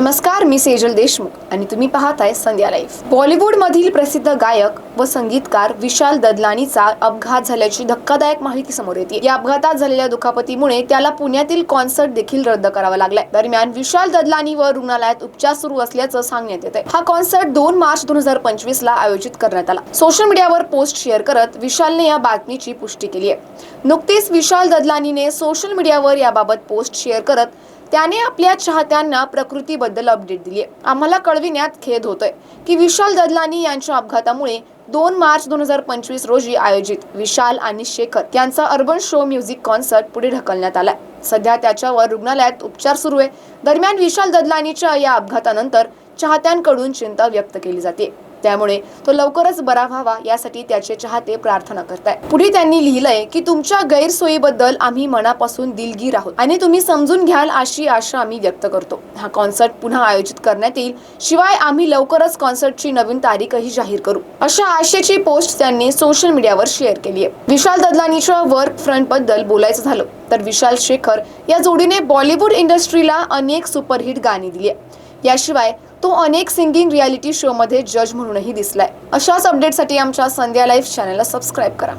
नमस्कार मी सेजल देशमुख आणि तुम्ही पाहताय संध्या लाईफ बॉलिवूड मधील प्रसिद्ध गायक व संगीतकार विशाल ददलानीचा अपघात झाल्याची धक्कादायक माहिती समोर येते. या अपघातात झालेल्या दुखापतीमुळे त्याला पुण्यातील कॉन्सर्ट देखील रद्द करावा लागलाय. दरम्यान विशाल ददलानीवर रुग्णालयात उपचार सुरू असल्याचं सांगण्यात येत आहे हा कॉन्सर्ट दोन मार्च दोन हजार पंचवीस ला आयोजित करण्यात आला. सोशल मीडियावर पोस्ट शेअर करत विशालने या बातमीची पुष्टी केली आहे. नुकतीच विशाल ददलानीने सोशल मीडियावर याबाबत पोस्ट शेअर करत त्याने आपल्या चाहत्यांना प्रकृतीबद्दल अपडेट दिली आहे आम्हाला कळविण्यात खेद होतोय की विशाल ददलानी यांच्या अपघातामुळे दोन मार्च दोन हजार पंचवीस रोजी आयोजित विशाल आणि शेखर यांचा अर्बन शो म्युझिक कॉन्सर्ट पुढे ढकलण्यात आलाय. सध्या त्याच्यावर रुग्णालयात उपचार सुरू आहे. दरम्यान विशाल ददलानीच्या या अपघातानंतर चाहत्यांकडून चिंता व्यक्त केली जाते. त्यामुळे तो लवकरच बरा व्हावा यासाठी त्याचे चाहते प्रार्थना करताय. पुढे त्यांनी लिहिलंय की तुमच्या गैरसोयीबद्दल आम्ही मनापासून दिलगीर आहोत आणि तुम्ही समजून घ्याल अशी आशा आम्ही व्यक्त करतो. हा कॉन्सर्ट पुन्हा आयोजित करण्यात येईल. शिवाय आम्ही लवकरच कॉन्सर्टची नवीन तारीखही जाहीर करू. अशा आशेची पोस्ट त्यांनी सोशल मीडियावर शेअर केली आहे. विशाल ददलानीच्या वर्क फ्रंटबद्दल बोलायचं झालं तर विशाल शेखर या जोडीने बॉलिवूड इंडस्ट्रीला अनेक सुपरहिट गाणी दिली आहे याशिवाय तो अनेक सिंगिंग रियालिटी शो मध्ये जज म्हणूनही दिसलाय. अशाच अपडेटसाठी आमच्या संध्या लाईव्ह चॅनलला सबस्क्राईब करा.